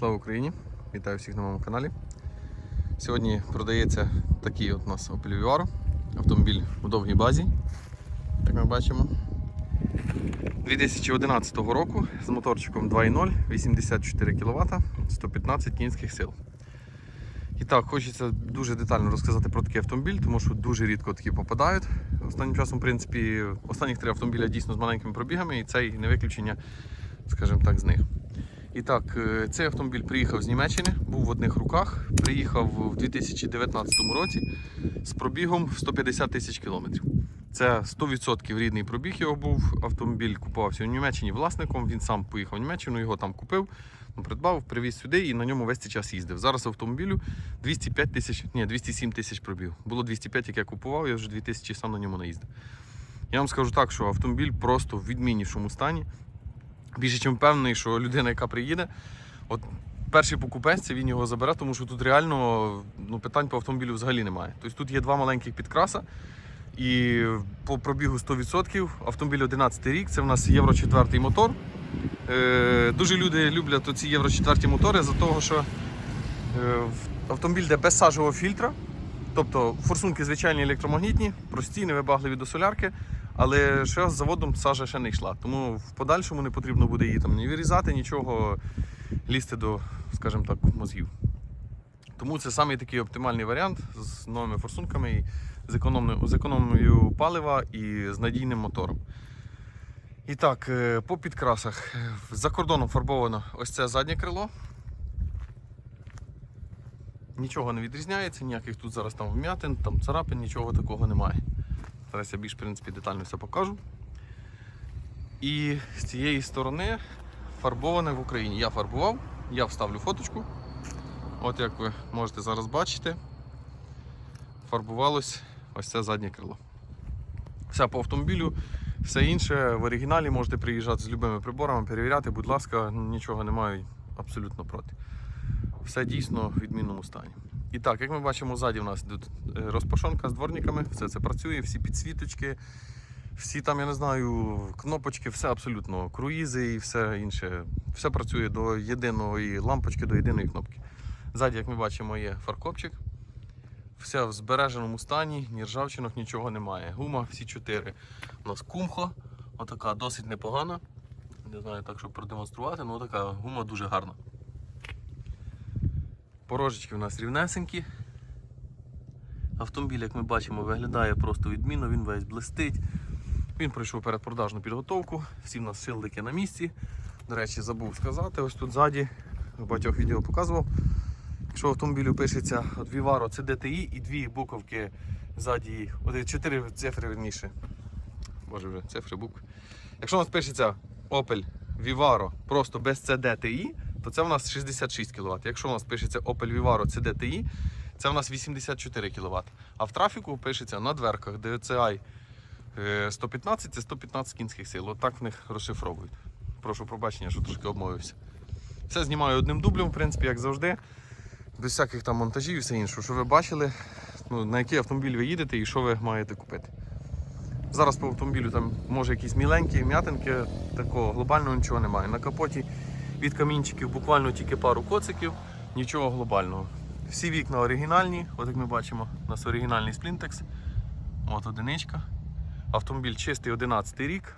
Слава Україні! Вітаю всіх на моєму каналі. Сьогодні продається такий от у нас Opel. Автомобіль у довгій базі, як ми бачимо. 2011 року з моторчиком 2.0, 84 кВт, 115 кінських сил. І так, хочеться дуже детально розказати про такий автомобіль, тому що дуже рідко такі попадають. Останнім часом, в принципі, останніх три автомобіля дійсно з маленькими пробігами, і цей не виключення, скажімо так, з них. І так, е, цей автомобіль приїхав з Німеччини, був в одних руках. Приїхав в 2019 році з пробігом в 150 тисяч кілометрів. Це 100% рідний пробіг його був. Автомобіль купувався в Німеччині власником. Він сам поїхав в Німеччину, його там купив, ну, придбав, привіз сюди і на ньому весь цей час їздив. Зараз автомобілю 205 тисяч, ні, 207 тисяч пробіг. Було 205, як я купував, я вже 2000 сам на ньому не їздив. Я вам скажу так, що автомобіль просто в відміннішому стані. Більше чим впевнений, що людина, яка приїде, от перший покупець, він його забере, тому що тут реально ну, питань по автомобілю взагалі немає. Тобто тут є два маленьких підкраса. І по пробігу 100% автомобіль 11 рік, це в нас Євро 4 мотор. Е, дуже люди люблять ці Євро 4 мотори за того, що е, автомобіль йде без сажового фільтра. Тобто форсунки звичайні електромагнітні, прості, невибагливі до солярки, але ще з заводом сажа ще не йшла. Тому в подальшому не потрібно буде її там ні вирізати, нічого лізти до, скажімо так, мозгів. Тому це самий такий оптимальний варіант з новими форсунками, і з економною, з економною палива і з надійним мотором. І так, е, по підкрасах. За кордоном фарбовано ось це заднє крило. Нічого не відрізняється, ніяких тут зараз там вм'ятин, там царапин, нічого такого немає. Зараз я більш в принципі, детально все покажу. І з цієї сторони фарбоване в Україні. Я фарбував, я вставлю фоточку. От як ви можете зараз бачити, фарбувалось ось це заднє крило. Все по автомобілю, все інше в оригіналі можете приїжджати з любими приборами, перевіряти, будь ласка, нічого не маю абсолютно проти. Все дійсно в відмінному стані. І так, як ми бачимо, ззаді в нас тут е, розпашонка з дворниками, все це працює, всі підсвіточки, всі там, я не знаю, кнопочки, все абсолютно, круїзи і все інше. Все працює до єдиної лампочки, до єдиної кнопки. Ззаді, як ми бачимо, є фаркопчик. Все в збереженому стані, ні ржавчинок, нічого немає. Гума всі чотири. У нас кумхо, отака досить непогана. Не знаю так, щоб продемонструвати, але така гума дуже гарна. Порожечки у нас рівнесенькі. Автомобіль, як ми бачимо, виглядає просто відмінно, він весь блистить. Він пройшов передпродажну підготовку, всі в нас шилдики на місці. До речі, забув сказати, ось тут ззаді, в багатьох відео показував. Якщо автомобілю пишеться от Vivaro це DTI і дві буковки ззаді, от чотири цифри верніше. Боже вже, цифри букви. Якщо у нас пишеться Opel Vivaro просто без CDTI, то це у нас 66 кВт. Якщо у нас пишеться Opel Vivaro CDTI, це у нас 84 кВт. А в трафіку пишеться на дверках DCI е, 115 це 115 кінських сил. Отак в них розшифровують. Прошу пробачення, що трошки обмовився. Все знімаю одним дублем, в принципі, як завжди. Без всяких там монтажів і все інше, що ви бачили, ну, на який автомобіль ви їдете і що ви маєте купити. Зараз по автомобілю там може якісь міленькі м'ятинки, такого глобального нічого немає. На капоті від камінчиків буквально тільки пару коциків, нічого глобального. Всі вікна оригінальні, от як ми бачимо, у нас оригінальний сплінтекс. От одиничка. Автомобіль чистий 11 рік.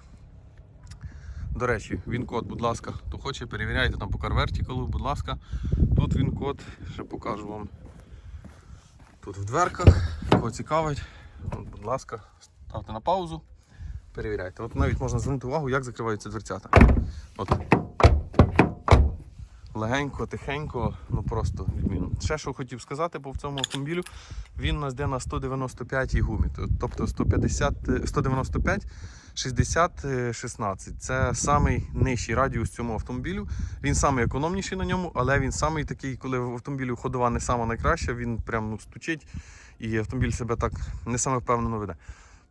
До речі, він-код, будь ласка, хто хоче, перевіряйте там по CarVertical, будь ласка. Тут він-код, ще покажу вам. Тут в дверках, кого цікавить, от, будь ласка, ставте на паузу, перевіряйте. От навіть можна звернути увагу, як закриваються дверцята. От. Легенько, тихенько, ну просто відмінно. Ще що хотів сказати по цьому автомобілю, він нас йде на 195 гумі, тобто 150, е, 195, 60, е, 16. Це самий нижчий радіус цьому автомобілю. Він самий економніший на ньому, але він самий такий, коли в автомобілю ходова не сама найкраща, він прям ну, стучить і автомобіль себе так не саме впевнено веде.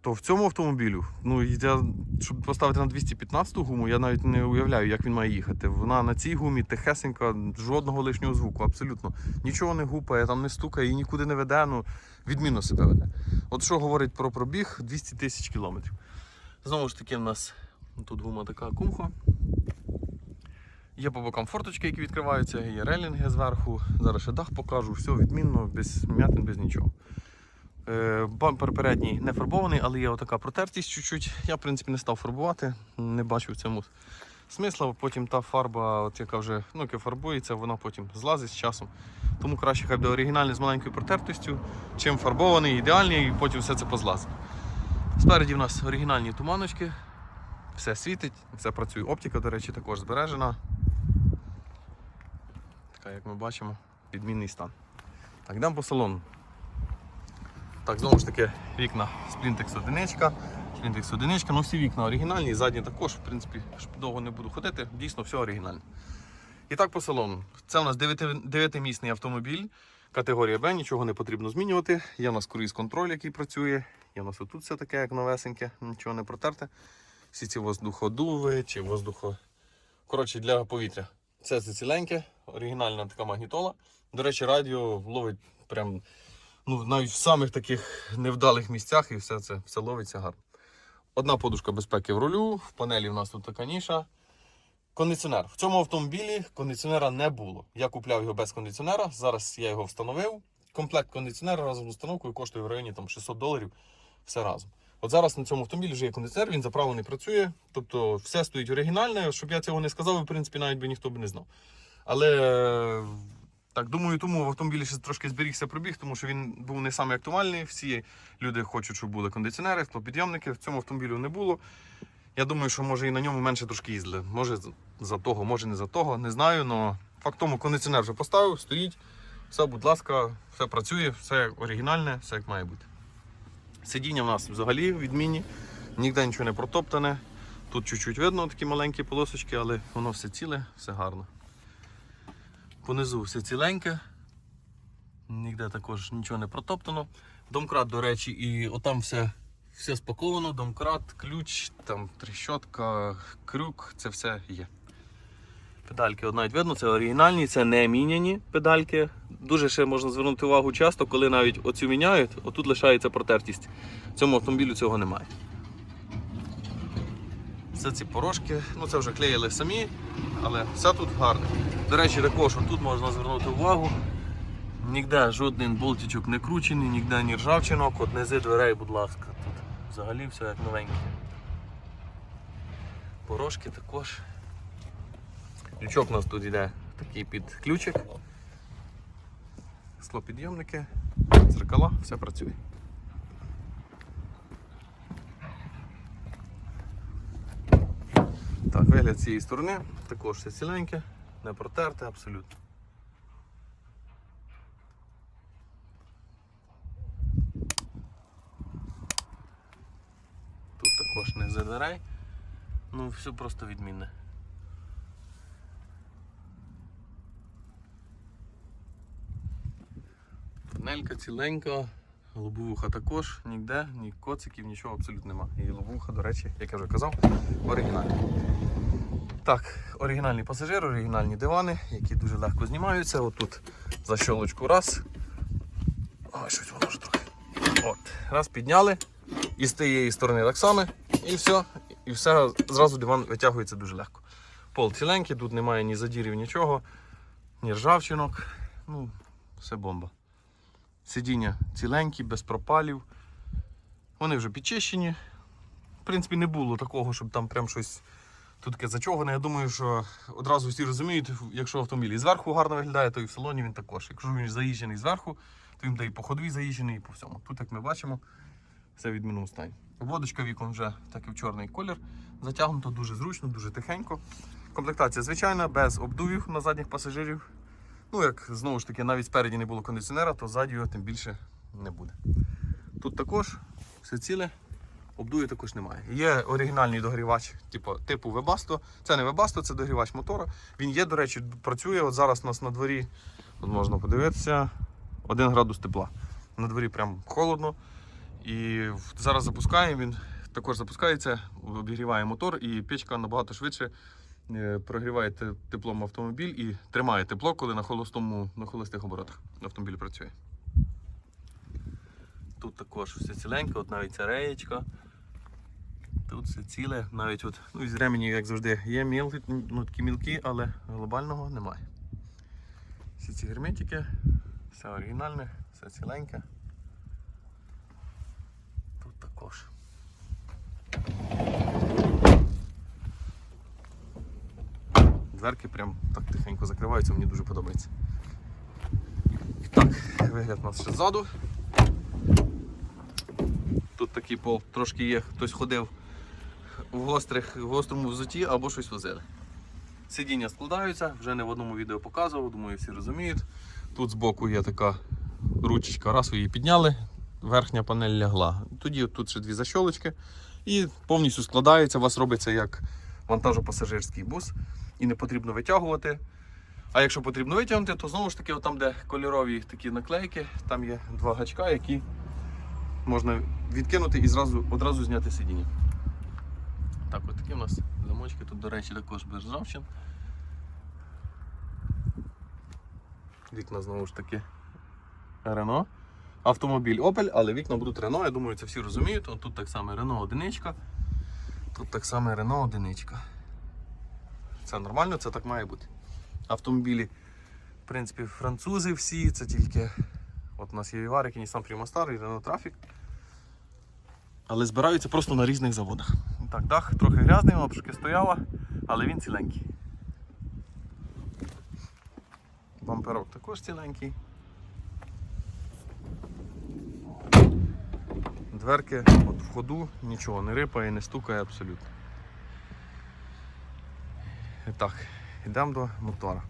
То в цьому автомобілю, ну я, щоб поставити на 215 гуму, я навіть не уявляю, як він має їхати. Вона на цій гумі тихесенька, жодного лишнього звуку, абсолютно. Нічого не гупає, там не стукає і нікуди не веде, ну відмінно себе веде. От що говорить про пробіг 200 тисяч кілометрів. Знову ж таки, в нас тут гума така кумхо. Є по бокам форточки, які відкриваються, є релінги зверху. Зараз ще дах покажу, все відмінно, без м'ятин, без нічого. Е, Бампер передній не фарбований, але є отака протертість чуть-чуть. Я, в принципі, не став фарбувати, не бачу в цьому смисла. Потім та фарба, от яка вже ну, яка фарбується, вона потім злазить з часом. Тому краще хай буде оригінальний з маленькою протертостю, чим фарбований, ідеальний, і потім все це позлазить. Спереді в нас оригінальні туманочки, все світить, все працює. Оптика, до речі, також збережена. Така, як ми бачимо, відмінний стан. Так, йдемо по салону. Так, знову ж таки, вікна Splintex одиничка. Splintex одиничка, ну всі вікна оригінальні, задні також, в принципі, довго не буду ходити, дійсно все оригінальне. І так по салону. Це у нас 9-місний автомобіль, категорія Б, нічого не потрібно змінювати. Є у нас круїз контроль, який працює. Є у нас отут все таке, як новесеньке, нічого не протерте. Всі ці воздуходуви чи воздухо. Коротше, для повітря. Це ціленьке, оригінальна така магнітола. До речі, радіо ловить прям ну, навіть в самих таких невдалих місцях і все це все ловиться гарно. Одна подушка безпеки в рулю, в панелі в нас тут така ніша. Кондиціонер. В цьому автомобілі кондиціонера не було. Я купляв його без кондиціонера. Зараз я його встановив. Комплект кондиціонера разом з установкою коштує в районі там, 600 доларів. Все разом. От зараз на цьому автомобілі вже є кондиціонер, він заправлений працює. Тобто все стоїть оригінальне. Щоб я цього не сказав, в принципі, навіть би ніхто б не знав. Але е, так, думаю, тому в автомобілі ще трошки зберігся пробіг, тому що він був не самий актуальний. Всі люди хочуть, щоб були кондиціонери, склопідйомники. В цьому автомобілі не було. Я думаю, що може і на ньому менше трошки їздили. Може за того, може не за того, не знаю, але факт тому кондиціонер вже поставив, стоїть. Все, будь ласка, все працює, все оригінальне, все як має бути. Сидіння в нас взагалі відмінні, ніде нічого не протоптане. Тут чуть-чуть видно такі маленькі полосочки, але воно все ціле, все гарно. Понизу все ціленьке, ніде також нічого не протоптано. Домкрат, до речі, і отам все, все спаковано, домкрат, ключ, там трещотка, крюк, це все є. Педальки навіть видно, це оригінальні, це не міняні педальки. Дуже ще можна звернути увагу часто, коли навіть оцю міняють, отут лишається протертість. В цьому автомобілю цього немає. Все ці порошки, ну це вже клеїли самі, але все тут гарне. До речі, також тут можна звернути увагу. Ніде жоден болтичок не кручений, ніде ні ржавчинок, от низи дверей, будь ласка. Тут взагалі все як новеньке. Порошки також. Лючок у нас тут йде такий під ключик. Склопідйомники, дзеркала, все працює. З цієї сторони також все ціленьке, не протерте абсолютно. Тут також не за дверей. Ну, все просто відмінне. Панелька ціленька, лобовуха також, ніде, ні коциків, нічого абсолютно нема. І лобовуха, до речі, як я вже казав, оригінальна. Так, оригінальний пасажир, оригінальні дивани, які дуже легко знімаються. Отут за щолочку раз. Ой, щось воно ж трохи. От, раз підняли. І з тієї сторони так само. І все. І все зразу диван витягується дуже легко. Пол ціленький, тут немає ні задірів, нічого, ні ржавчинок. Ну, все бомба. Сидіння ціленькі, без пропалів. Вони вже підчищені. В принципі, не було такого, щоб там прям щось тут таке зачовгане. Я думаю, що одразу всі розуміють, якщо автомобіль і зверху гарно виглядає, то і в салоні він також. Якщо він заїжджений зверху, то він буде і по ходові заїжджений, і по всьому. Тут, як ми бачимо, все в відмінному. Водочка вікон вже так і в чорний колір. Затягнуто дуже зручно, дуже тихенько. Комплектація звичайна, без обдувів на задніх пасажирів. Ну, як знову ж таки, навіть спереді не було кондиціонера, то ззаді його тим більше не буде. Тут також все ціле, обдує також немає. Є оригінальний догрівач, типу, типу Webasto. Це не Webasto, це догрівач мотора. Він є, до речі, працює. От зараз у нас на дворі, от можна подивитися, 1 градус тепла. На дворі прям холодно. І зараз запускаємо, він також запускається, обігріває мотор, і печка набагато швидше е, прогріває теплом автомобіль і тримає тепло, коли на холостому, на холостих оборотах автомобіль працює. Тут також все ціленько, от навіть ця реєчка. Тут все ціле, навіть от, ну, із ременів, як завжди, є мілкі, ну, такі мілкі, але глобального немає. Всі ці герметики, все оригінальне, все ціленьке. Тут також. Дверки прям так тихенько закриваються, мені дуже подобається. Так, вигляд у нас ще ззаду. Тут такий пол трошки є, хтось ходив в, гострих, в гострому взуті або щось возили. Сидіння складаються, вже не в одному відео показував, думаю, всі розуміють. Тут збоку є така ручечка, раз ви її підняли, верхня панель лягла. Тоді тут ще дві защолочки і повністю складається, у вас робиться як вантажопасажирський бус і не потрібно витягувати. А якщо потрібно витягнути, то знову ж таки, там, де кольорові такі наклейки, там є два гачка, які можна відкинути і зразу, одразу зняти сидіння. Так, от такі у нас замочки. Тут, до речі, також без ржавчин. Вікна знову ж таки Рено. Автомобіль Opel, але вікна будуть Рено, я думаю, це всі розуміють. От Тут так само Рено одиничка. Тут так само Рено одиничка. Це нормально, це так має бути. Автомобілі, в принципі, французи всі, це тільки. От у нас є Віварик, і Nissan Primastar, і Renault Traffic. Але збираються просто на різних заводах. Так, дах трохи грязний, трошки стояла, але він ціленький. Бамперок також ціленький. Дверки от в ходу нічого не рипає, не стукає абсолютно. Так, йдемо до мотора.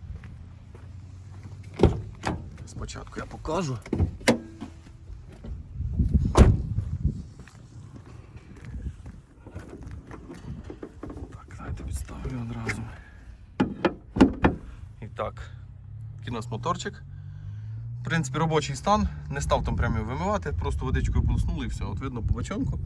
Спочатку я покажу. Так, давайте підставлю одразу. І так, нас моторчик. В принципі, робочий стан, не став там прямо вимивати, просто водичкою полоснули і все. От видно по бачонку.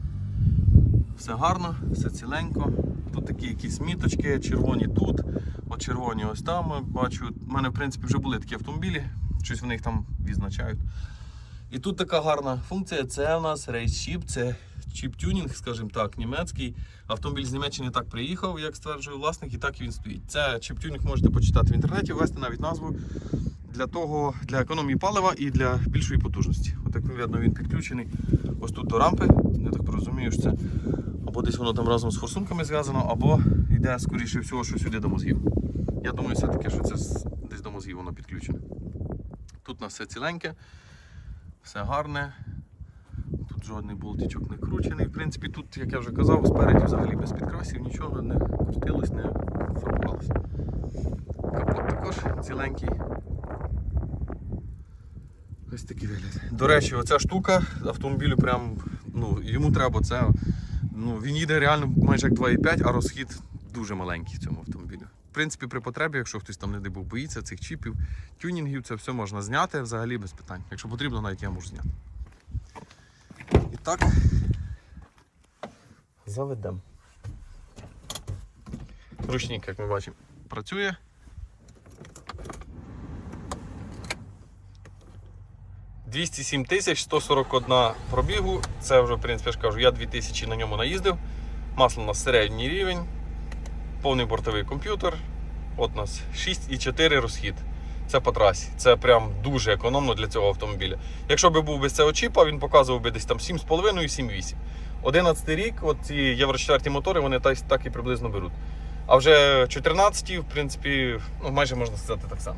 Все гарно, все ціленько. Тут такі якісь міточки, червоні тут, от червоні ось там. Бачу. У мене в принципі вже були такі автомобілі, щось в них там відзначають. І тут така гарна функція. Це у нас рейс-чіп, це чіп-тюнінг, скажімо так, німецький. Автомобіль з Німеччини так приїхав, як стверджує власник, і так він стоїть. Це чіп-тюнінг можете почитати в інтернеті, ввести навіть назву для того, для економії палива і для більшої потужності. От як видно, він підключений ось тут до рампи. Я так розумію, що це або десь воно там разом з форсунками зв'язано, або йде, скоріше всього, що сюди до мозгів. Я думаю, все-таки, що це десь до мозгів воно підключене. Тут у нас все ціленьке, все гарне. Жодний болтичок не кручений. В принципі, тут, як я вже казав, спереді взагалі без підкрасів нічого не крутилось, не фарбувалося. Капот також ціленький. Ось такий вигляд. До речі, оця штука автомобілю прям, ну, йому треба це. Ну, він їде реально майже як 2,5, а розхід дуже маленький в цьому автомобілі. В принципі, при потребі, якщо хтось там не дай боїться цих чіпів, тюнінгів, це все можна зняти взагалі без питань. Якщо потрібно, навіть я можу зняти. Так, заведемо. Ручник, як ми бачимо, працює. – 207 тисяч 141 пробігу. Це вже, в принципі, я ж кажу, я 2000 на ньому наїздив. Масло на середній рівень, повний бортовий комп'ютер. От у нас 6,4 розхід. Це по трасі. Це прям дуже економно для цього автомобіля. Якщо би був без цього чіпа, він показував би десь там 7,5-7,8. 11 рік, от ці Євро 4 мотори, вони так, і приблизно беруть. А вже 14, в принципі, ну, майже можна сказати так само.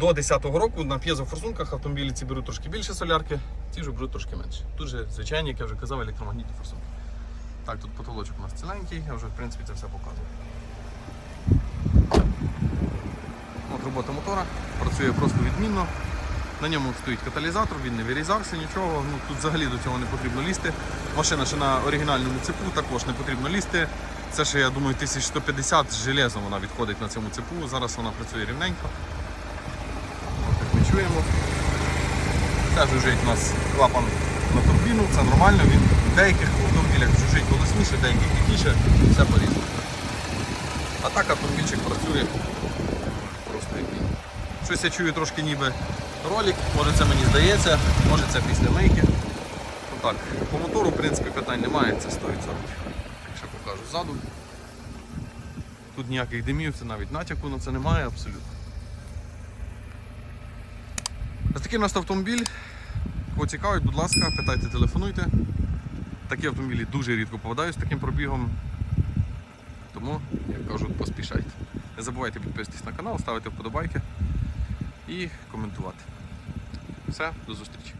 До 10-го року на п'єзофорсунках автомобілі ці беруть трошки більше солярки, ці вже беруть трошки менше. Тут же звичайні, як я вже казав, електромагнітні форсунки. Так, тут потолочок у нас ціленький, я вже в принципі це все показував. От робота мотора, працює просто відмінно. На ньому стоїть каталізатор, він не вирізався, нічого. Ну, тут взагалі до цього не потрібно лізти. Машина ще на оригінальному цепу також не потрібно лізти. Це ще, я думаю, 1150 з железом вона відходить на цьому цепу. Зараз вона працює рівненько. От як ми чуємо. Теж жужить у нас клапан на турбіну, це нормально. Він в деяких автомобілях жужить голосніше, деяких тихіше, все по-різному. А так автомобільчик працює. Щось я чую трошки ніби ролик, може це мені здається, може це після мийки. Ну так, по мотору, в принципі, питань немає, це 100%. Якщо покажу ззаду. Тут ніяких димів, це навіть натяку на це немає абсолютно. Ось такий нас автомобіль. Кого цікавить, будь ласка, питайте, телефонуйте. Такі автомобілі дуже рідко попадають з таким пробігом. Тому, як кажуть, поспішайте. Не забувайте підписатись на канал, ставити вподобайки і коментувати. Все, до зустрічі.